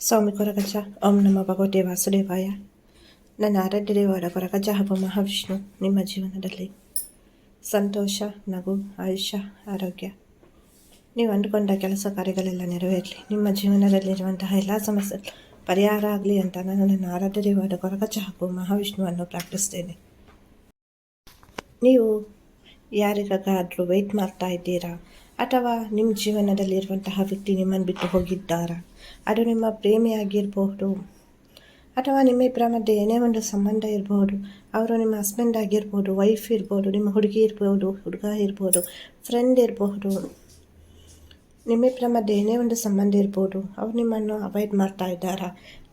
ಸ್ವಾಮಿ ಕೊರಗಜ ಓಂ ನಮ್ಮ ಭಗವತಿ ವಾಸುದೇವಾಯ ನನ್ನ ಆರಾಧ್ಯ ದೇವರ ಕೊರಗಜ ಹಾಗೂ ಮಹಾವಿಷ್ಣು ನಿಮ್ಮ ಜೀವನದಲ್ಲಿ ಸಂತೋಷ ನಗು ಆಯುಷ್ಯ ಆರೋಗ್ಯ ನೀವು ಅಂದುಕೊಂಡ ಕೆಲಸ ಕಾರ್ಯಗಳೆಲ್ಲ ನೆರವೇರಲಿ ನಿಮ್ಮ ಜೀವನದಲ್ಲಿರುವಂತಹ ಎಲ್ಲ ಸಮಸ್ಯೆ ಪರಿಹಾರ ಆಗಲಿ ಅಂತ ನಾನು ನನ್ನ ಆರಾಧ್ಯ ದೇವರ ಕೊರಗಜ ಹಾಗೂ ಮಹಾವಿಷ್ಣುವನ್ನು ಪ್ರಾರ್ಥಿಸ್ತೇನೆ ನೀವು ಯಾರಿಗಾದರೂ ವೆಯ್ಟ್ ಮಾಡ್ತಾ ಇದ್ದೀರಾ ಅಥವಾ ನಿಮ್ಮ ಜೀವನದಲ್ಲಿರುವಂತಹ ವ್ಯಕ್ತಿ ನಿಮ್ಮನ್ನು ಬಿಟ್ಟು ಹೋಗಿದ್ದಾರಾ ಅದು ನಿಮ್ಮ ಪ್ರೇಮಿಯಾಗಿರಬಹುದು ಅಥವಾ ನಿಮ್ಮಿಬ್ಬರ ಮಧ್ಯೆ ಏನೇ ಒಂದು ಸಂಬಂಧ ಇರಬಹುದು, ಅವರು ನಿಮ್ಮ ಹಸ್ಬೆಂಡ್ ಆಗಿರ್ಬೋದು ವೈಫ್ ಇರ್ಬೋದು, ನಿಮ್ಮ ಹುಡುಗಿ ಇರ್ಬೋದು, ಹುಡುಗ ಇರ್ಬೋದು ಫ್ರೆಂಡ್ ಇರಬಹುದು ನಿಮ್ಮಿಬ್ಬರ ಮಧ್ಯೆ ಏನೇ ಒಂದು ಸಂಬಂಧ ಇರ್ಬೋದು, ಅವ್ರು ನಿಮ್ಮನ್ನು ಅವಾಯ್ಡ್ ಮಾಡ್ತಾ ಇದ್ದಾರಾ?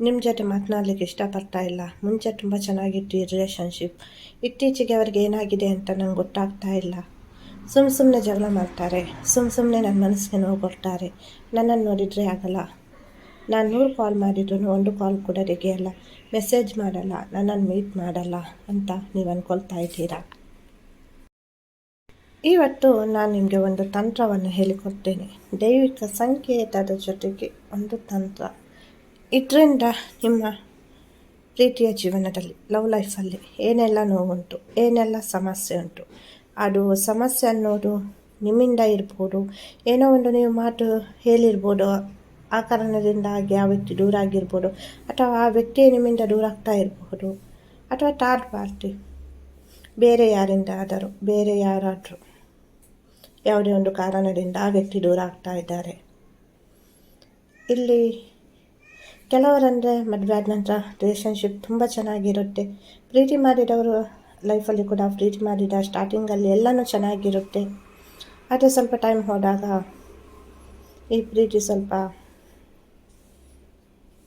ನಿಮ್ಮ ಜೊತೆ ಮಾತನಾಡಲಿಕ್ಕೆ ಇಷ್ಟಪಡ್ತಾ ಇಲ್ಲ. ಮುಂಚೆ ತುಂಬ ಚೆನ್ನಾಗಿತ್ತು ಈ ರಿಲೇಷನ್ಶಿಪ್ ಇತ್ತೀಚೆಗೆ ಅವ್ರಿಗೆ ಏನಾಗಿದೆ ಅಂತ ನಂಗೆ ಗೊತ್ತಾಗ್ತಾ ಇಲ್ಲ. ಸುಮ್ಮ ಸುಮ್ಮನೆ ಜಗಳ ಮಾಡ್ತಾರೆ. ಸುಮ್ಮ ಸುಮ್ಮನೆ ನನ್ನ ಮನಸ್ಸಿಗೆ ನೋವು ಕೊಡ್ತಾರೆ. ನನ್ನನ್ನು ನೋಡಿದರೆ ಆಗಲ್ಲ. ನಾನು ನೂರು ಕಾಲ್ ಮಾಡಿದ್ರು, ಒಂದು ಕಾಲ್ ಕೂಡ ತೆಗೆಯಲ್ಲ. ಮೆಸೇಜ್ ಮಾಡಲ್ಲ, ನನ್ನನ್ನು ಮೀಟ್ ಮಾಡಲ್ಲ ಅಂತ ನೀವು ಅಂದ್ಕೊಳ್ತಾ ಇದ್ದೀರಾ? ಇವತ್ತು ನಾನು ನಿಮಗೆ ಒಂದು ತಂತ್ರವನ್ನು ಹೇಳಿಕೊಡ್ತೇನೆ. ದೈವಿಕ ಸಂಕೇತದ ಜೊತೆಗೆ ಒಂದು ತಂತ್ರ. ಇದರಿಂದ ನಿಮ್ಮ ಪ್ರೀತಿಯ ಜೀವನದಲ್ಲಿ, ಲವ್ ಲೈಫಲ್ಲಿ ಏನೆಲ್ಲ ನೋವುಂಟು, ಏನೆಲ್ಲ ಸಮಸ್ಯೆ ಉಂಟು, ಅದು ಸಮಸ್ಯೆ ಅನ್ನೋದು ನಿಮ್ಮಿಂದ ಇರ್ಬೋದು, ಏನೋ ಒಂದು ನೀವು ಮಾತು ಹೇಳಿರ್ಬೋದು ಆ ಕಾರಣದಿಂದಾಗಿ ಆ ವ್ಯಕ್ತಿ ದೂರ ಆಗಿರ್ಬೋದು ಅಥವಾ ಆ ವ್ಯಕ್ತಿ ನಿಮ್ಮಿಂದ ದೂರ ಆಗ್ತಾ ಇರಬಹುದು ಅಥವಾ ಥರ್ಡ್ ಪಾರ್ಟಿ. ಬೇರೆ ಯಾರಿಂದ ಆದರೂ, ಬೇರೆ ಯಾರಾದರೂ ಯಾವುದೇ ಒಂದು ಕಾರಣದಿಂದ ಆ ವ್ಯಕ್ತಿ ದೂರ ಆಗ್ತಾ ಇದ್ದಾರೆ. ಇಲ್ಲಿ ಕೆಲವರಂದರೆ ಮದುವೆ ಆದ ನಂತರ ರಿಲೇಷನ್ಶಿಪ್ ತುಂಬ ಚೆನ್ನಾಗಿರುತ್ತೆ. ಪ್ರೀತಿ ಮಾಡಿದವರು ಲೈಫಲ್ಲಿ ಕೂಡ ಪ್ರೀತಿ ಮಾಡಿದ ಸ್ಟಾರ್ಟಿಂಗಲ್ಲಿ ಎಲ್ಲನೂ ಚೆನ್ನಾಗಿರುತ್ತೆ. ಆದರೆ ಸ್ವಲ್ಪ ಟೈಮ್ ಹೋದಾಗ ಈ ಪ್ರೀತಿ ಸ್ವಲ್ಪ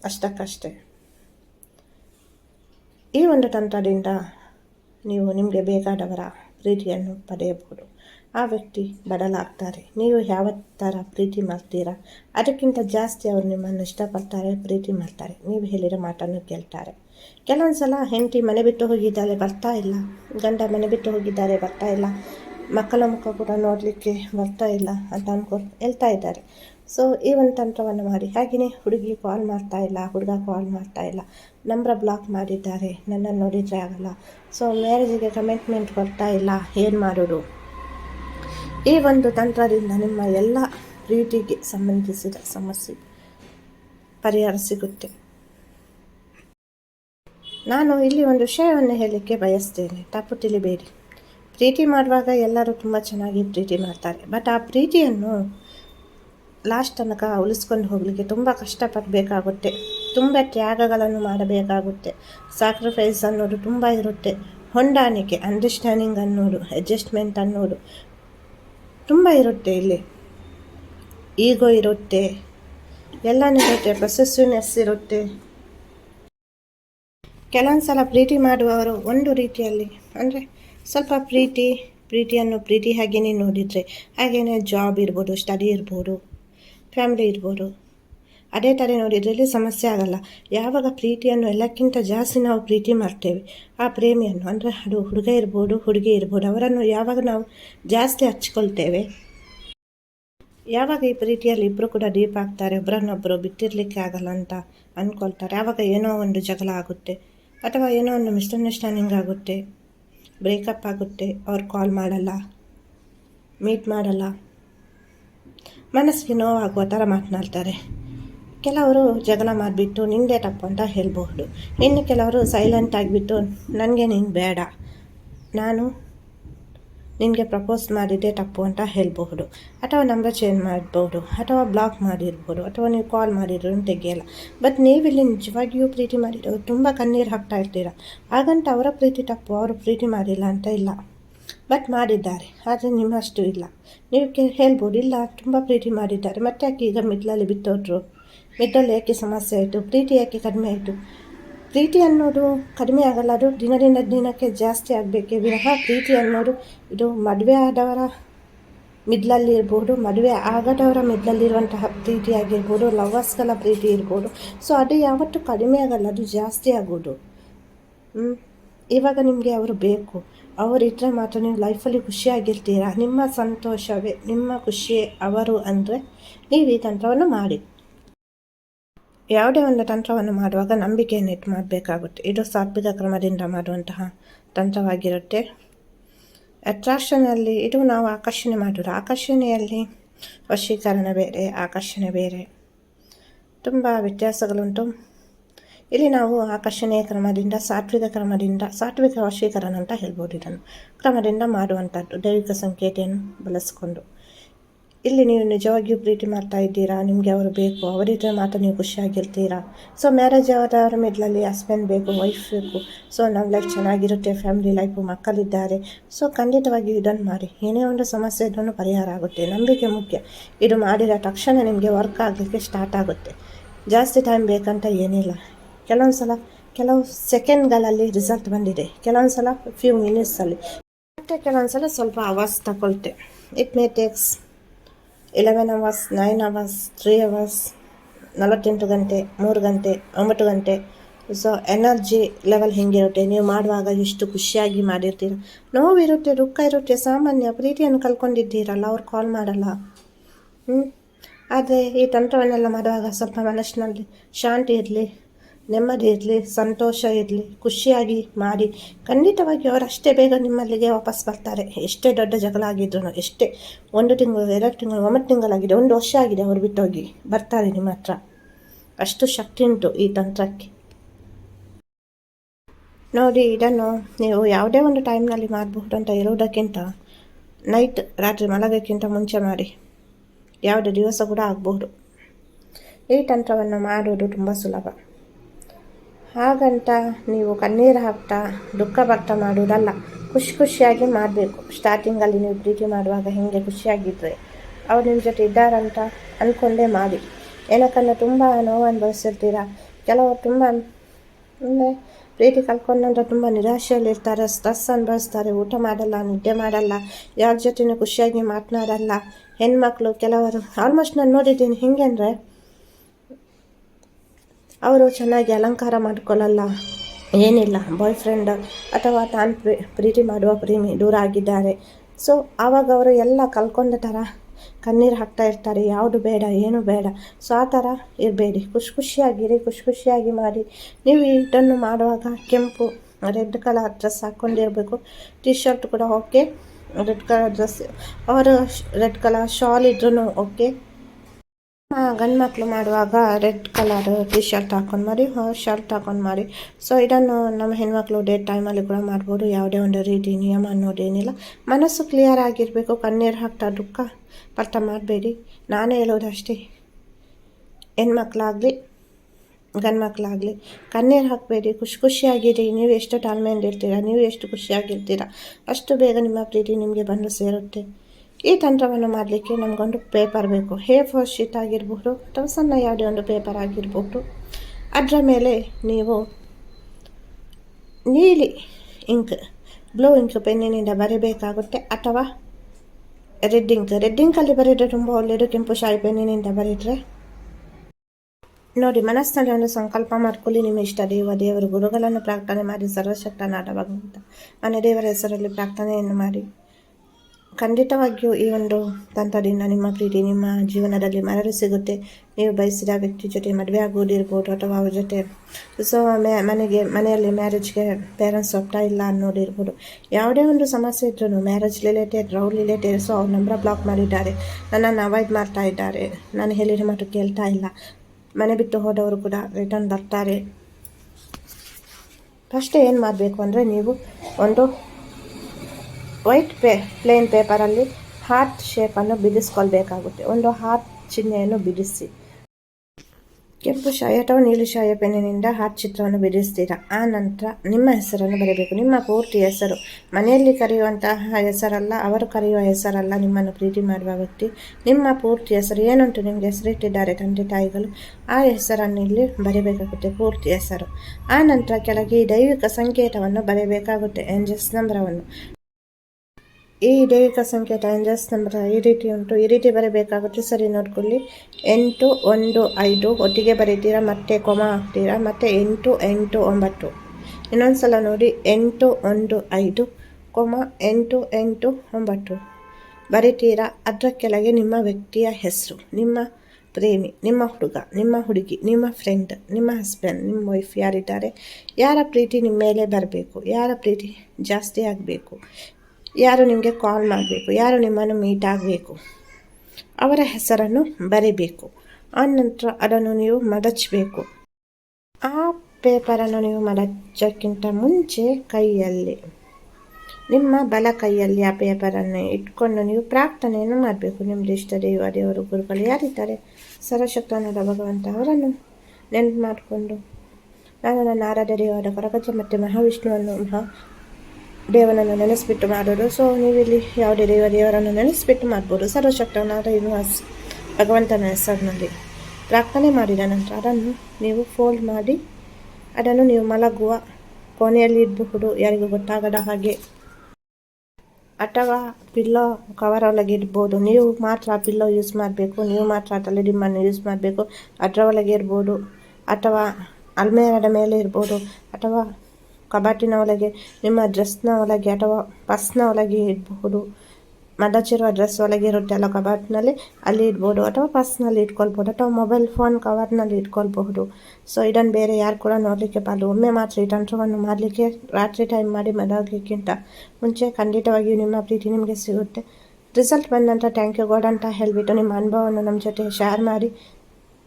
ಅಷ್ಟಕ್ಕಷ್ಟೇ. ಈ ಒಂದು ತಂತ್ರದಿಂದ ನೀವು ನಿಮಗೆ ಬೇಕಾದವರ ಪ್ರೀತಿಯನ್ನು ಪಡೆಯಬಹುದು. ಆ ವ್ಯಕ್ತಿ ಬದಲಾಗ್ತಾರೆ ನೀವು ಯಾವ ಥರ ಪ್ರೀತಿ ಮಾಡ್ತೀರಾ? ಅದಕ್ಕಿಂತ ಜಾಸ್ತಿ ಅವರು ನಿಮ್ಮನ್ನು ಇಷ್ಟಪಡ್ತಾರೆ, ಪ್ರೀತಿ ಮಾಡ್ತಾರೆ. ನೀವು ಹೇಳಿರೋ ಮಾತನ್ನು ಕೇಳ್ತಾರೆ. ಕೆಲವೊಂದು ಸಲ ಹೆಂಡತಿ ಮನೆ ಬಿಟ್ಟು ಹೋಗಿದ್ದಾರೆ ಬರ್ತಾ ಇಲ್ಲ. ಗಂಡ ಮನೆ ಬಿಟ್ಟು ಹೋಗಿದ್ದಾರೆ ಬರ್ತಾ ಇಲ್ಲ. ಮಕ್ಕಳ ಮುಖ ಕೂಡ ನೋಡಲಿಕ್ಕೆ ಬರ್ತಾ ಇಲ್ಲ ಅಂತ ಅಂದ್ಕೊ ಹೇಳ್ತಾ ಇದ್ದಾರೆ. ಸೊ ಈ ಒಂದು ತಂತ್ರವನ್ನು ಮಾಡಿ. ಹಾಗೆಯೇ ಹುಡುಗಿ ಕಾಲ್ ಮಾಡ್ತಾ ಇಲ್ಲ, ಹುಡುಗ ಕಾಲ್ ಮಾಡ್ತಾ ಇಲ್ಲ. ನಂಬರ್ ಬ್ಲಾಕ್ ಮಾಡಿದ್ದಾರೆ. ನನ್ನನ್ನು ನೋಡಿದರೆ ಆಗಲ್ಲ. ಸೊ ಮ್ಯಾರೇಜಿಗೆ ಕಮಿಟ್ಮೆಂಟ್ ಕೊಡ್ತಾ ಇಲ್ಲ. ಏನು ಮಾಡೋದು? ಈ ಒಂದು ತಂತ್ರದಿಂದ ನಿಮ್ಮ ಎಲ್ಲ ಪ್ರೀತಿಗೆ ಸಂಬಂಧಿಸಿದ ಸಮಸ್ಯೆ, ಪರಿಹಾರ ಸಿಗುತ್ತೆ. ನಾನು ಇಲ್ಲಿ ಒಂದು ವಿಷಯವನ್ನು ಹೇಳಲಿಕ್ಕೆ ಬಯಸ್ತೇನೆ. ತಪ್ಪು ತಿಳಿಬೇಡಿ. ಪ್ರೀತಿ ಮಾಡುವಾಗ ಎಲ್ಲರೂ ತುಂಬ ಚೆನ್ನಾಗಿ ಪ್ರೀತಿ ಮಾಡ್ತಾರೆ. ಬಟ್ ಆ ಪ್ರೀತಿಯನ್ನು ಲಾಸ್ಟ್ ತನಕ ಉಳಿಸ್ಕೊಂಡು ಹೋಗಲಿಕ್ಕೆ ತುಂಬ ಕಷ್ಟಪಡಬೇಕಾಗುತ್ತೆ. ತುಂಬ ತ್ಯಾಗಗಳನ್ನು ಮಾಡಬೇಕಾಗುತ್ತೆ. ಸ್ಯಾಕ್ರಿಫೈಸ್ ಅನ್ನೋದು ತುಂಬ ಇರುತ್ತೆ. ಹೊಂದಾಣಿಕೆ ಅಂಡರ್ಸ್ಟ್ಯಾಂಡಿಂಗ್ ಅನ್ನೋದು ಅಡ್ಜಸ್ಟ್ಮೆಂಟ್ ಅನ್ನೋದು ತುಂಬ ಇರುತ್ತೆ ಇಲ್ಲಿ. ಈಗೋ ಇರುತ್ತೆ. ಎಲ್ಲನೂ ಇರುತ್ತೆ. ಪ್ರೊಸೆಸಿವ್ನೆಸ್ ಇರುತ್ತೆ. ಕೆಲವೊಂದು ಸಲ ಪ್ರೀತಿ ಮಾಡುವವರು ಒಂದು ರೀತಿಯಲ್ಲಿ, ಅಂದರೆ ಸ್ವಲ್ಪ ಪ್ರೀತಿ, ಪ್ರೀತಿಯನ್ನು ಪ್ರೀತಿ ಹಾಗೆಯೇ ನೋಡಿದರೆ ಹಾಗೆಯೇ ಜಾಬ್ ಇರ್ಬೋದು ಸ್ಟಡಿ ಇರ್ಬೋದು ಫ್ಯಾಮಿಲಿ ಇರ್ಬೋದು. ಅದೇ ಥರ ನೋಡಿ, ಇದರಲ್ಲಿ ಸಮಸ್ಯೆ ಆಗಲ್ಲ. ಯಾವಾಗ ಪ್ರೀತಿಯನ್ನು ಎಲ್ಲಕ್ಕಿಂತ ಜಾಸ್ತಿ ನಾವು ಪ್ರೀತಿ ಮಾಡ್ತೇವೆ, ಆ ಪ್ರೇಮಿಯನ್ನು, ಅಂದರೆ ಅದು ಹುಡುಗ ಇರ್ಬೋದು, ಹುಡುಗಿ ಇರ್ಬೋದು, ಅವರನ್ನು ಯಾವಾಗ ನಾವು ಜಾಸ್ತಿ ಹಚ್ಕೊಳ್ತೇವೆ? ಯಾವಾಗ ಈ ಪ್ರೀತಿಯಲ್ಲಿ ಇಬ್ಬರು ಕೂಡ ಡೀಪ್ ಆಗ್ತಾರೆ ಒಬ್ಬರನ್ನೊಬ್ಬರು ಬಿಟ್ಟಿರಲಿಕ್ಕೆ ಆಗಲ್ಲ ಅಂತ ಅಂದ್ಕೊಳ್ತಾರೆ ಆವಾಗ ಏನೋ ಒಂದು ಜಗಳ ಆಗುತ್ತೆ, ಅಥವಾ ಏನೋ ಒಂದು ಮಿಸ್ಅಂಡರ್ಸ್ಟ್ಯಾಂಡಿಂಗ್ ಆಗುತ್ತೆ ಬ್ರೇಕಪ್ ಆಗುತ್ತೆ, ಅವ್ರು ಕಾಲ್ ಮಾಡಲ್ಲ ಮೀಟ್ ಮಾಡಲ್ಲ. ಮನಸ್ಸಿಗೆ ನೋವಾಗುವ ಥರ ಮಾತನಾಡ್ತಾರೆ. ಕೆಲವರು ಜಗಳ ಮಾಡಿಬಿಟ್ಟು ನಿಂದೇ ತಪ್ಪು ಅಂತ ಹೇಳಬಹುದು. ಇನ್ನು ಕೆಲವರು ಸೈಲೆಂಟ್ ಆಗಿಬಿಟ್ಟು, ನನಗೆ ನೀನು ಬೇಡ. ನಾನು ನಿನಗೆ ಪ್ರಪೋಸ್ ಮಾಡಿದ್ದೆ ತಪ್ಪು ಅಂತ ಹೇಳಬಹುದು. ಅಥವಾ ನಂಬರ್ ಚೇಂಜ್ ಮಾಡ್ಬೋದು ಅಥವಾ ಬ್ಲಾಕ್ ಮಾಡಿರ್ಬೋದು. ಅಥವಾ ನೀವು ಕಾಲ್ ಮಾಡಿದ್ರು ತೆಗೆಯಲ್ಲ. ಬಟ್ ನೀವಿಲ್ಲಿ ನಿಜವಾಗಿಯೂ ಪ್ರೀತಿ ಮಾಡಿರೋ ತುಂಬ ಕಣ್ಣೀರು ಹಾಕ್ತಾ ಇರ್ತೀರ. ಹಾಗಂತ ಅವರ ಪ್ರೀತಿ ತಪ್ಪು, ಅವರು ಪ್ರೀತಿ ಮಾಡಿಲ್ಲ ಅಂತ ಇಲ್ಲ. ಬಟ್ ಮಾಡಿದ್ದಾರೆ, ಆದರೆ ನಿಮ್ಮಷ್ಟು ಇಲ್ಲ. ನೀವು ಕೇ, ಹೇಳ್ಬೋದು, ಇಲ್ಲ, ತುಂಬ ಪ್ರೀತಿ ಮಾಡಿದ್ದಾರೆ. ಮತ್ತೆ ಯಾಕೆ ಈಗ ಮಿಡ್ಲಲ್ಲಿ ಬಿತ್ತೋಟ್ರು ಮಿಡ್ಲಲ್ಲಿ ಯಾಕೆ ಸಮಸ್ಯೆ ಆಯಿತು? ಪ್ರೀತಿ ಯಾಕೆ ಕಡಿಮೆ ಆಯಿತು? ಪ್ರೀತಿ ಅನ್ನೋದು ಕಡಿಮೆ ಆಗಲ್ಲ, ಅದು ದಿನದಿಂದ ದಿನಕ್ಕೆ ಜಾಸ್ತಿ ಆಗಬೇಕೆ. ವಿರಹ ಪ್ರೀತಿ ಅನ್ನೋದು, ಇದು ಮದುವೆ ಆದವರ ಮಿಡ್ಲಲ್ಲಿ ಇರ್ಬೋದು, ಮದುವೆ ಆಗದವರ ಮಿಡ್ಲಲ್ಲಿರುವಂತಹ ಪ್ರೀತಿ ಆಗಿರ್ಬೋದು ಲವರ್ಸ್ಗಳ ಪ್ರೀತಿ ಇರ್ಬೋದು. ಸೊ ಅದು ಯಾವತ್ತೂ ಕಡಿಮೆ ಆಗಲ್ಲ, ಅದು ಜಾಸ್ತಿ ಆಗೋದು. ಇವಾಗ ನಿಮಗೆ ಅವರು ಬೇಕು. ಅವರಿದ್ದರೆ ಮಾತ್ರ ನೀವು ಲೈಫಲ್ಲಿ ಖುಷಿಯಾಗಿರ್ತೀರಾ? ನಿಮ್ಮ ಸಂತೋಷವೇ? ನಿಮ್ಮ ಖುಷಿಯೇ ಅವರು ಅಂದರೆ ನೀವು ಈ ತಂತ್ರವನ್ನು ಮಾಡಿ. ಯಾವುದೇ ಒಂದು ತಂತ್ರವನ್ನು ಮಾಡುವಾಗ ನಂಬಿಕೆಯನ್ನು ಇಟ್ಟು ಮಾಡಬೇಕಾಗುತ್ತೆ. ಇದು ಸಾತ್ವಿಕ ಕ್ರಮದಿಂದ ಮಾಡುವಂತಹ ತಂತ್ರವಾಗಿರುತ್ತೆ. ಅಟ್ರಾಕ್ಷನಲ್ಲಿ ಇದು ನಾವು ಆಕರ್ಷಣೆ ಮಾಡೋದು ಆಕರ್ಷಣೆಯಲ್ಲಿ ವಶೀಕರಣ ಬೇರೆ, ಆಕರ್ಷಣೆ ಬೇರೆ. ತುಂಬ ವ್ಯತ್ಯಾಸಗಳುಂಟು. ಇಲ್ಲಿ ನಾವು ಆಕರ್ಷಣೆಯ ಕ್ರಮದಿಂದ, ಸಾತ್ವಿಕ ಕ್ರಮದಿಂದ, ಸಾತ್ವಿಕ ವಶೀಕರಣ ಅಂತ ಹೇಳ್ಬೋದು ಇದನ್ನು. ಕ್ರಮದಿಂದ ಮಾಡುವಂಥದ್ದು, ದೈವಿಕ ಸಂಕೇತೆಯನ್ನು ಬಳಸಿಕೊಂಡು. ಇಲ್ಲಿ ನೀವು ನಿಜವಾಗಿಯೂ ಪ್ರೀತಿ ಮಾಡ್ತಾ ಇದ್ದೀರಾ? ನಿಮಗೆ ಅವರು ಬೇಕು, ಅವರಿದ್ರೆ ಮಾತ್ರ ನೀವು ಖುಷಿಯಾಗಿರ್ತೀರಾ? ಸೊ ಮ್ಯಾರೇಜ್ ಆದವರ ಮಿಡ್ಲಲ್ಲಿ ಹಸ್ಬೆಂಡ್ ಬೇಕು ವೈಫ್ ಬೇಕು. ಸೊ ನಮ್ಮ ಲೈಫ್ ಚೆನ್ನಾಗಿರುತ್ತೆ ಫ್ಯಾಮಿಲಿ ಲೈಫು ಮಕ್ಕಳಿದ್ದಾರೆ. ಸೊ ಖಂಡಿತವಾಗಿ ಇದನ್ನು ಮಾಡಿ. ಏನೇ ಒಂದು ಸಮಸ್ಯೆ ಇದನ್ನು ಪರಿಹಾರ ಆಗುತ್ತೆ. ನಂಬಿಕೆ ಮುಖ್ಯ. ಇದು ಮಾಡಿದ ತಕ್ಷಣ ನಿಮಗೆ ವರ್ಕ್ ಆಗಲಿಕ್ಕೆ ಸ್ಟಾರ್ಟ್ ಆಗುತ್ತೆ. ಜಾಸ್ತಿ ಟೈಮ್ ಬೇಕಂತ ಏನಿಲ್ಲ. ಕೆಲವೊಂದು ಸಲ ಕೆಲವು ಸೆಕೆಂಡ್ಗಳಲ್ಲಿ ರಿಸಲ್ಟ್ ಬಂದಿದೆ. ಕೆಲವೊಂದು ಸಲ ಫ್ಯೂ ಮಿನಿಟ್ಸಲ್ಲಿ ಮತ್ತೆ ಕೆಲವೊಂದು ಸಲ ಸ್ವಲ್ಪ hours ತಗೊಳ್ತೆ. It may takes eleven hours nine hours three hours ನಲವತ್ತೆಂಟು ಗಂಟೆ, ಮೂರು ಗಂಟೆ, ಒಂಬತ್ತು ಗಂಟೆ. ಸೊ ಎನರ್ಜಿ ಲೆವೆಲ್ ಹೆಂಗಿರುತ್ತೆ? ನೀವು ಮಾಡುವಾಗ ಎಷ್ಟು ಖುಷಿಯಾಗಿ ಮಾಡಿರ್ತೀರ? ನೋವಿರುತ್ತೆ, ದುಃಖ ಇರುತ್ತೆ, ಸಾಮಾನ್ಯ ಪ್ರೀತಿಯನ್ನು ಕಲ್ಕೊಂಡಿದ್ದೀರಲ್ಲ ಅವ್ರು ಕಾಲ್ ಮಾಡಲ್ಲ. ಹ್ಞೂ ಆದರೆ ಈ ತಂತ್ರವನ್ನೆಲ್ಲ ಮಾಡುವಾಗ ಸ್ವಲ್ಪ ಮನಸ್ಸಿನಲ್ಲಿ ಶಾಂತಿ ಇರಲಿ. ನೆಮ್ಮದಿ ಇರಲಿ, ಸಂತೋಷ ಇರಲಿ, ಖುಷಿಯಾಗಿ ಮಾಡಿ. ಖಂಡಿತವಾಗಿ ಅವರು ಅಷ್ಟೇ ಬೇಗ ನಿಮ್ಮಲ್ಲಿಗೆ ವಾಪಸ್ ಬರ್ತಾರೆ. ಎಷ್ಟೇ ದೊಡ್ಡ ಜಗಳ ಆಗಿದ್ರು ಎಷ್ಟೇ ಒಂದು ತಿಂಗಳು, ಎರಡು ತಿಂಗಳು, ಒಂಬತ್ತು ತಿಂಗಳಾಗಿದೆ, ಒಂದು ವರ್ಷ ಆಗಿದೆ ಅವರು ಬಿಟ್ಟೋಗಿ ಬರ್ತಾರೆ ನಿಮ್ಮ ಹತ್ರ. ಅಷ್ಟು ಶಕ್ತಿ ಉಂಟು ಈ ತಂತ್ರಕ್ಕೆ. ನೋಡಿ, ಇದನ್ನು ನೀವು ಯಾವುದೇ ಒಂದು ಟೈಮ್ನಲ್ಲಿ ಮಾಡಬಹುದು ಅಂತ ಇರೋದಕ್ಕಿಂತ ನೈಟ್, ರಾತ್ರಿ ಮಲಗೋಕ್ಕಿಂತ ಮುಂಚೆ ಮಾಡಿ. ಯಾವುದೇ ದಿವಸ ಕೂಡ ಆಗಬಹುದು. ಈ ತಂತ್ರವನ್ನು ಮಾಡುವುದು ತುಂಬ ಸುಲಭ. ಹಾಗಂತ ನೀವು ಕಣ್ಣೀರು ಹಾಕ್ತಾ ದುಃಖ ಭಕ್ತ ಮಾಡುವುದಲ್ಲ, ಖುಷಿ ಖುಷಿಯಾಗಿ ಮಾಡಬೇಕು. ಸ್ಟಾರ್ಟಿಂಗಲ್ಲಿ ನೀವು ಪ್ರೀತಿ ಮಾಡುವಾಗ ಹೇಗೆ ಖುಷಿಯಾಗಿದ್ದರೆ ಅವ್ರು ನಿಮ್ಮ ಜೊತೆ ಇದ್ದಾರಂತ ಅಂದ್ಕೊಂಡೇ ಮಾಡಿ. ಏನಕ್ಕಂದ್ರೆ ತುಂಬ ನೋವು ಅನುಭವಿಸಿರ್ತೀರ? ಕೆಲವರು ತುಂಬ ಅಂದರೆ ಪ್ರೀತಿ ಕಲ್ತ್ಕೊಂಡಂತ ತುಂಬ ನಿರಾಶೆಯಲ್ಲಿರ್ತಾರೆ ಸ್ಟ್ರೆಸ್ ಅನುಭವಿಸ್ತಾರೆ, ಊಟ ಮಾಡಲ್ಲ, ನಿದ್ದೆ ಮಾಡಲ್ಲ, ಯಾರ ಜೊತೆನೂ ಖುಷಿಯಾಗಿ ಮಾತನಾಡಲ್ಲ. ಹೆಣ್ಮಕ್ಳು ಕೆಲವರು ಆಲ್ಮೋಸ್ಟ್ ನಾನು ನೋಡಿದ್ದೀನಿ, ಹೇಗೆ ಅಂದರೆ ಅವರು ಚೆನ್ನಾಗಿ ಅಲಂಕಾರ ಮಾಡ್ಕೊಳ್ಳಲ್ಲ. ಏನಿಲ್ಲ ಬಾಯ್ ಫ್ರೆಂಡ್ ಅಥವಾ ತಾನು ಪ್ರೀತಿ ಮಾಡುವ ಪ್ರೇಮಿ ದೂರ ಆಗಿದ್ದಾರೆ ಸೊ ಆವಾಗ ಅವರು ಎಲ್ಲ ಕಲ್ಕೊಂಡ ಥರ ಕಣ್ಣೀರು ಹಾಕ್ತಾ ಇರ್ತಾರೆ. ಯಾವುದು ಬೇಡ, ಏನು ಬೇಡ. ಸೊ ಆ ಥರ ಇರಬೇಡಿ. ಖುಷಿ ಖುಷಿಯಾಗಿರಿ, ಖುಷಿ ಖುಷಿಯಾಗಿ ಮಾಡಿ. ನೀವು ಇದನ್ನು ಮಾಡುವಾಗ ಕೆಂಪು, ರೆಡ್ ಕಲರ್ ಡ್ರೆಸ್ ಹಾಕ್ಕೊಂಡಿರಬೇಕು ಟಿ ಶರ್ಟ್ ಕೂಡ ಓಕೆ ರೆಡ್ ಕಲರ್ ಡ್ರೆಸ್, ಅವರು ರೆಡ್ ಕಲರ್ ಶಾಲ್ ಇದ್ರೂ ಓಕೆ ಗಂಡು ಮಕ್ಕಳು ಮಾಡುವಾಗ ರೆಡ್ ಕಲರ್ ಟಿ ಶರ್ಟ್ ಹಾಕೊಂಡು ಮಾಡಿ ಶರ್ಟ್ ಹಾಕೊಂಡು ಮಾಡಿ ಸೊ ಇದನ್ನು ನಮ್ಮ ಹೆಣ್ಮಕ್ಳು ಡೇ ಟೈಮಲ್ಲಿ ಕೂಡ ಮಾಡ್ಬೋದು. ಯಾವುದೇ ಒಂದು ರೀತಿ ನಿಯಮ ಅನ್ನೋದೇನಿಲ್ಲ ಮನಸ್ಸು ಕ್ಲಿಯರ್ ಆಗಿರಬೇಕು, ಕಣ್ಣೀರು ಹಾಕ್ತಾ ದುಃಖ ಅರ್ಥ ಮಾಡಬೇಡಿ. ನಾನೇ ಹೇಳೋದಷ್ಟೇ ಹೆಣ್ಮಕ್ಳಾಗಲಿ, ಗಂಡು ಮಕ್ಕಳಾಗಲಿ ಕಣ್ಣೀರು ಹಾಕಬೇಡಿ. ಖುಷಿ ಖುಷಿಯಾಗಿರಿ. ನೀವು ಎಷ್ಟು ತಾಳ್ಮೆಯಿಂದ ಇರ್ತೀರ ನೀವು ಎಷ್ಟು ಖುಷಿಯಾಗಿರ್ತೀರ? ಅಷ್ಟು ಬೇಗ ನಿಮ್ಮ ಪ್ರೀತಿ ನಿಮಗೆ ಬಂದು ಸೇರುತ್ತೆ. ಈ ತಂತ್ರವನ್ನು ಮಾಡಲಿಕ್ಕೆ ನಮಗೊಂದು ಪೇಪರ್ ಬೇಕು. ಹೇ ಫೋರ್ ಶೀಟ್ ಆಗಿರಬಹುದು ಅಥವಾ ಸಣ್ಣ ಯಾವುದೇ ಒಂದು ಪೇಪರ್ ಆಗಿರಬಹುದು. ಅದರ ಮೇಲೆ ನೀವು ನೀಲಿ ಇಂಕ್ ಬ್ಲೂ ಇಂಕ್ ಪೆನ್ನಿನಿಂದ ಬರೀಬೇಕಾಗುತ್ತೆ ಅಥವಾ ರೆಡ್ ಇಂಕ್ ರೆಡ್ ಇಂಕಲ್ಲಿ ಬರೆದರೆ ತುಂಬ ಒಳ್ಳೆಯದು, ಕೆಂಪು ಶಾಯಿ ಪೆನ್ನಿನಿಂದ ಬರೆದರೆ. ನೋಡಿ, ಮನಸ್ಸಿನಲ್ಲಿ ಸಂಕಲ್ಪ ಮಾಡ್ಕೊಳ್ಳಿ. ನಿಮ್ಮ ಇಷ್ಟ ದೇವ, ದೇವರು ಗುರುಗಳನ್ನು ಪ್ರಾರ್ಥನೆ ಮಾಡಿ ಸರ್ವಶಕ್ತನಾದ ಭಗವಂತ ಮನೆ ದೇವರ ಹೆಸರಲ್ಲಿ ಪ್ರಾರ್ಥನೆಯನ್ನು ಮಾಡಿ. ಖಂಡಿತವಾಗಿಯೂ ಈ ಒಂದು ತಂತ್ರದಿಂದ ನಿಮ್ಮ ಪ್ರೀತಿ ನಿಮ್ಮ ಜೀವನದಲ್ಲಿ ಮರಳು ಸಿಗುತ್ತೆ. ನೀವು ಬಯಸಿದ ವ್ಯಕ್ತಿ ಜೊತೆ ಮದುವೆ ಆಗುವುದಿರ್ಬೋದು ಅಥವಾ ಅವ್ರ ಜೊತೆ ಸೊ ಮನೆಗೆ, ಮನೆಯಲ್ಲಿ ಮ್ಯಾರೇಜ್ಗೆ ಪೇರೆಂಟ್ಸ್ ಒಪ್ತಾ ಇಲ್ಲ ಅನ್ನೋದಿರ್ಬೋದು. ಯಾವುದೇ ಒಂದು ಸಮಸ್ಯೆ ಇದ್ರೂ ಮ್ಯಾರೇಜ್ ರಿಲೇಟೆಡ್ ರೌಡ್ ರಿಲೇಟೆಡ್ ಸೊ ಅವ್ರ ನಂಬರ್ ಬ್ಲಾಕ್ ಮಾಡಿದ್ದಾರೆ. ನನ್ನನ್ನು ಅವಾಯ್ಡ್ ಮಾಡ್ತಾ ಇದ್ದಾರೆ. ನಾನು ಹೇಳಿದ ಮಾತು ಕೇಳ್ತಾ ಇಲ್ಲ. ಮನೆ ಬಿಟ್ಟು ಹೋದವರು ಕೂಡ ರಿಟರ್ನ್ ಬರ್ತಾರೆ. ಫಸ್ಟ್ ಏನು ಮಾಡಬೇಕು ಅಂದರೆ ನೀವು ಒಂದು ವೈಟ್ ಪೇ, ಪ್ಲೇನ್ ಪೇಪರಲ್ಲಿ ಹಾರ್ಟ್ ಶೇಪನ್ನು ಬಿಡಿಸ್ಕೊಳ್ಬೇಕಾಗುತ್ತೆ. ಒಂದು ಹಾರ್ಟ್ ಚಿಹ್ನೆಯನ್ನು ಬಿಡಿಸಿ. ಕೆಂಪು ಶಾಯಿ ಅಥವಾ ನೀಲಿ ಶಾಯ ಪೆನ್ನಿನಿಂದ ಹಾರ್ಟ್ ಚಿತ್ರವನ್ನು ಬಿಡಿಸ್ತೀರಾ? ಆ ನಂತರ ನಿಮ್ಮ ಹೆಸರನ್ನು ಬರೀಬೇಕು. ನಿಮ್ಮ ಪೂರ್ತಿ ಹೆಸರು. ಮನೆಯಲ್ಲಿ ಕರೆಯುವಂತಹ ಹೆಸರಲ್ಲ, ಅವರು ಕರೆಯುವ ಹೆಸರಲ್ಲ, ನಿಮ್ಮನ್ನು ಪ್ರೀತಿ ಮಾಡುವ ವ್ಯಕ್ತಿ. ನಿಮ್ಮ ಪೂರ್ತಿ ಹೆಸರು ಏನುಂಟು? ನಿಮಗೆ ಹೆಸರಿಟ್ಟಿದ್ದಾರೆ ತಂದೆ ತಾಯಿಗಳು. ಆ ಹೆಸರನ್ನು ಇಲ್ಲಿ ಬರೆಯಬೇಕಾಗುತ್ತೆ ಪೂರ್ತಿ ಹೆಸರು. ಆ ನಂತರ ಕೆಳಗೆ ದೈವಿಕ ಸಂಕೇತವನ್ನು ಬರೆಯಬೇಕಾಗುತ್ತೆ ಎಂಜಸ್ ನಂಬರವನ್ನು. ಈ ದೈವಿಕ ಸಂಖ್ಯೆ ಏಂಜಲ್ಸ್ ನಂಬರ್ ಈ ರೀತಿ ಉಂಟು. ಈ ರೀತಿ ಬರಬೇಕಾಗುತ್ತೆ. ಸರಿ, ನೋಡ್ಕೊಳ್ಳಿ. ಎಂಟು, ಒಂದು, ಐದು. ಒಟ್ಟಿಗೆ ಬರೀತೀರಾ? ಮತ್ತೆ ಕೊಮ ಹಾಕ್ತೀರಾ? ಮತ್ತು ಎಂಟು ಎಂಟು, ಒಂಬತ್ತು. ಇನ್ನೊಂದು ಸಲ ನೋಡಿ. ಎಂಟು, ಒಂದು, ಐದು. ಕೊಮ, ಎಂಟು ಎಂಟು, ಒಂಬತ್ತು. ಬರಿತೀರಾ? ಅದರ ಕೆಳಗೆ ನಿಮ್ಮ ವ್ಯಕ್ತಿಯ ಹೆಸರು, ನಿಮ್ಮ ಪ್ರೇಮಿ, ನಿಮ್ಮ ಹುಡುಗ, ನಿಮ್ಮ ಹುಡುಗಿ, ನಿಮ್ಮ ಫ್ರೆಂಡ್ ನಿಮ್ಮ ಹಸ್ಬೆಂಡ್ ನಿಮ್ಮ ವೈಫ್ ಯಾರಿದ್ದಾರೆ? ಯಾರ ಪ್ರೀತಿ ನಿಮ್ಮ ಮೇಲೆ ಬರಬೇಕು? ಯಾರ ಪ್ರೀತಿ ಜಾಸ್ತಿ ಆಗಬೇಕು? ಯಾರು ನಿಮಗೆ ಕಾಲ್ ಮಾಡಬೇಕು? ಯಾರು ನಿಮ್ಮನ್ನು ಮೀಟ್ ಆಗಬೇಕು? ಅವರ ಹೆಸರನ್ನು ಬರಿಬೇಕು. ಆನಂತರ ಅದನ್ನು ನೀವು ಮಡಚಬೇಕು. ಆ ಪೇಪರನ್ನು ನೀವು ಮಡಚಕ್ಕಿಂತ ಮುಂಚೆ ಕೈಯಲ್ಲಿ, ನಿಮ್ಮ ಬಲ ಕೈಯಲ್ಲಿ ಆ ಪೇಪರನ್ನು ಇಟ್ಕೊಂಡು ನೀವು ಪ್ರಾರ್ಥನೆಯನ್ನು ಮಾಡಬೇಕು. ನಿಮ್ಮ ಇಷ್ಟ ದೇವ, ದೇವರು, ಗುರುಗಳು ಯಾರಿದ್ದಾರೆ? ಸರ್ವಶಕ್ತನಾದ ಭಗವಂತ ಅವರನ್ನು ನೆನಪು ಮಾಡಿಕೊಂಡು, ನಾನು ನನ್ನ ಆರಾಧ್ಯ ದೇವರ ಕೊರಗಜ ಮತ್ತು ಮಹಾವಿಷ್ಣುವನ್ನು ಮಹಾ ದೇವನನ್ನು ನೆನೆಸಿಬಿಟ್ಟು ಮಾಡೋರು ಸೊ ನೀವಿಲ್ಲಿ ಯಾವುದೇ ದೇವ ದೇವರನ್ನು ನೆನೆಸಿಬಿಟ್ಟು ಮಾಡ್ಬೋದು. ಸರ್ವಶಕ್ತನಾದ ಯೂನಿವರ್ಸ್ ಭಗವಂತನ ಹೆಸರಿನಲ್ಲಿ ಪ್ರಾರ್ಥನೆ ಮಾಡಿದ ನಂತರ ಅದನ್ನು ನೀವು ಫೋಲ್ಡ್ ಮಾಡಿ, ಅದನ್ನು ನೀವು ಮಲಗುವ ಕೊನೆಯಲ್ಲಿ ಇಡಬಹುದು. ಯಾರಿಗೂ ಗೊತ್ತಾಗದ ಹಾಗೆ. ಅಥವಾ ಪಿಲ್ಲೋ ಕವರ್ ಒಳಗೆ ಇಡ್ಬೋದು ನೀವು ಮಾತ್ರ ಪಿಲ್ಲೋ ಯೂಸ್ ಮಾಡಬೇಕು. ನೀವು ಮಾತ್ರ ತಲೆದಿಂಬನ್ನು ಯೂಸ್ ಮಾಡಬೇಕು. ಅದರ ಒಳಗೆ ಇರ್ಬೋದು ಅಥವಾ ಅಲ್ಮೇರದ ಮೇಲೆ ಇರ್ಬೋದು ಅಥವಾ ಕಬಾಟಿನ ಒಳಗೆ, ನಿಮ್ಮ ಡ್ರೆಸ್ನ ಒಳಗೆ ಅಥವಾ ಪರ್ಸ್ನ ಒಳಗೆ ಇಡಬಹುದು. ಮಡಚಿರುವ ಡ್ರೆಸ್ ಒಳಗೆ ಇರುತ್ತೆ ಅಲ್ಲ ಕಬಾಟ್ನಲ್ಲಿ, ಅಲ್ಲಿ ಇಡ್ಬೋದು. ಅಥವಾ ಪರ್ಸ್ನಲ್ಲಿ ಇಟ್ಕೊಳ್ಬೋದು. ಅಥವಾ ಮೊಬೈಲ್ ಫೋನ್ ಕವರ್ನಲ್ಲಿ ಇಟ್ಕೊಳ್ಬಹುದು. ಸೊ ಇದನ್ನು ಬೇರೆ ಯಾರು ಕೂಡ ನೋಡಲಿಕ್ಕೆ ಬಾರದು ಒಮ್ಮೆ ಮಾತ್ರ ಈ ತಂತ್ರವನ್ನು ಮಾಡಲಿಕ್ಕೆ ರಾತ್ರಿ ಟೈಮ್ ಮಾಡಿ ಮಲಗಲಿಕ್ಕಿಂತ ಮುಂಚೆ ಖಂಡಿತವಾಗಿಯೂ ನಿಮ್ಮ ಪ್ರೀತಿ ನಿಮಗೆ ಸಿಗುತ್ತೆ. ರಿಸಲ್ಟ್ ಬಂದಂಥ ಥ್ಯಾಂಕ್ ಯು ಗಾಡ್ ಅಂತ ಹೇಳಿಬಿಟ್ಟು ನಿಮ್ಮ ಅನುಭವವನ್ನು ನಮ್ಮ ಜೊತೆ ಶೇರ್ ಮಾಡಿ.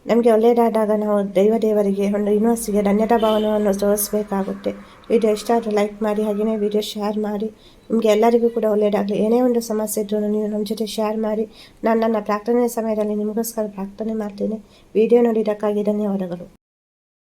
ನಮಗೆ ಒಳ್ಳೆಯದಾದಾಗ ನಾವು ದೈವ ದೇವರಿಗೆ ಒಂದು ಯೂನಿವರ್ಸಿಗೆ ಧನ್ಯತಾ ಭಾವನವನ್ನು ತೋರಿಸಬೇಕಾಗುತ್ತೆ ವಿಡಿಯೋ ಇಷ್ಟ ಆದರೆ ಲೈಕ್ ಮಾಡಿ, ಹಾಗೆಯೇ ವಿಡಿಯೋ ಶೇರ್ ಮಾಡಿ. ನಿಮಗೆ ಎಲ್ಲರಿಗೂ ಕೂಡ ಒಳ್ಳೆಯದಾಗಲಿ. ಏನೇ ಒಂದು ಸಮಸ್ಯೆ ಇದ್ದರೂ ನೀವು ನಮ್ಮ ಜೊತೆ ಶೇರ್ ಮಾಡಿ. ನಾನು ನನ್ನ ಪ್ರಾರ್ಥನೆ ಸಮಯದಲ್ಲಿ ನಿಮಗೋಸ್ಕರ ಪ್ರಾರ್ಥನೆ ಮಾಡ್ತೇನೆ. ವಿಡಿಯೋ ನೋಡಿದ್ದಕ್ಕಾಗಿ ಧನ್ಯವಾದಗಳು.